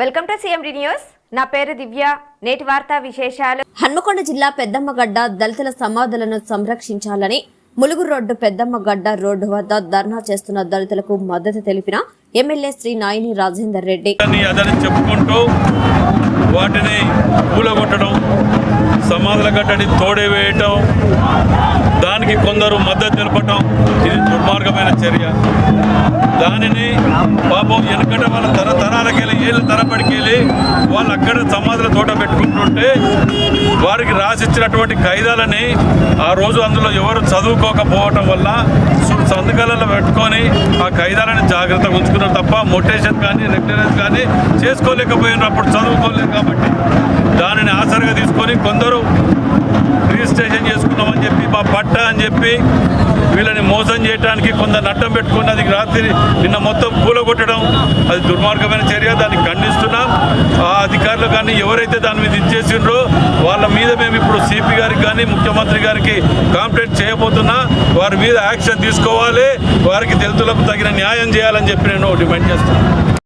Welcome to CMD news. నా పేరు దివ్య. నేటి వార్తా విశేషాలు. హన్మకొండ జిల్లా పెద్దమ్మగడ్డ దళితుల సమాధులను సంరక్షించాలని ములుగు రోడ్డు పెద్దమ్మగడ్డ రోడ్డు వద్ద ధర్నా చేస్తున్న దళితులకు మద్దతు తెలిపిన ఎమ్మెల్యే శ్రీ నాయని రాజేందర్ రెడ్డి. చెప్పుకుంటూ వాటిని కూలగొట్టడం సమాధుల గడ్డని తోడే వేయటం దానికి కొందరు మద్దతు తెలపటం ఇది దుర్మార్గమైన చర్య. దానిని పాపం వెనకట వాళ్ళ తరతరాలకెళ్ళి ఏళ్ళ తరబడికెళ్ళి వాళ్ళు అక్కడ సమాధుల తోట పెట్టుకుంటుంటే వారికి రాసిచ్చినటువంటి ఖైదాలని ఆ రోజు అందులో ఎవరు చదువుకోకపోవటం వల్ల సందుకలలో పెట్టుకొని ఆ ఖైదాలని జాగ్రత్తగా ఉంచుకున్నారు తప్ప మొటేషన్ కానీ రెక్టరెన్స్ కానీ చేసుకోలేకపోయినప్పుడు చదువుకోలేదు కాబట్టి దానిని ఆసరగా తీసుకొని కొందరు పట్ట అని చెప్పి వీళ్ళని మోసం చేయడానికి కొందరు నట్టం పెట్టుకుని అది రాత్రి నిన్న మొత్తం కూలగొట్టడం అది దుర్మార్గమైన చర్య దాన్ని ఖండిస్తున్నాం. ఆ అధికారులు కానీ ఎవరైతే దాని మీద ఇచ్చేసిండ్రో వాళ్ళ మీద మేము ఇప్పుడు సిపి గారికి కానీ ముఖ్యమంత్రి గారికి కాంప్లైంట్ చేయబోతున్నా వారి మీద యాక్షన్ తీసుకోవాలి వారికి దళితులకు తగిన న్యాయం చేయాలని చెప్పి నేను డిమాండ్ చేస్తున్నాను.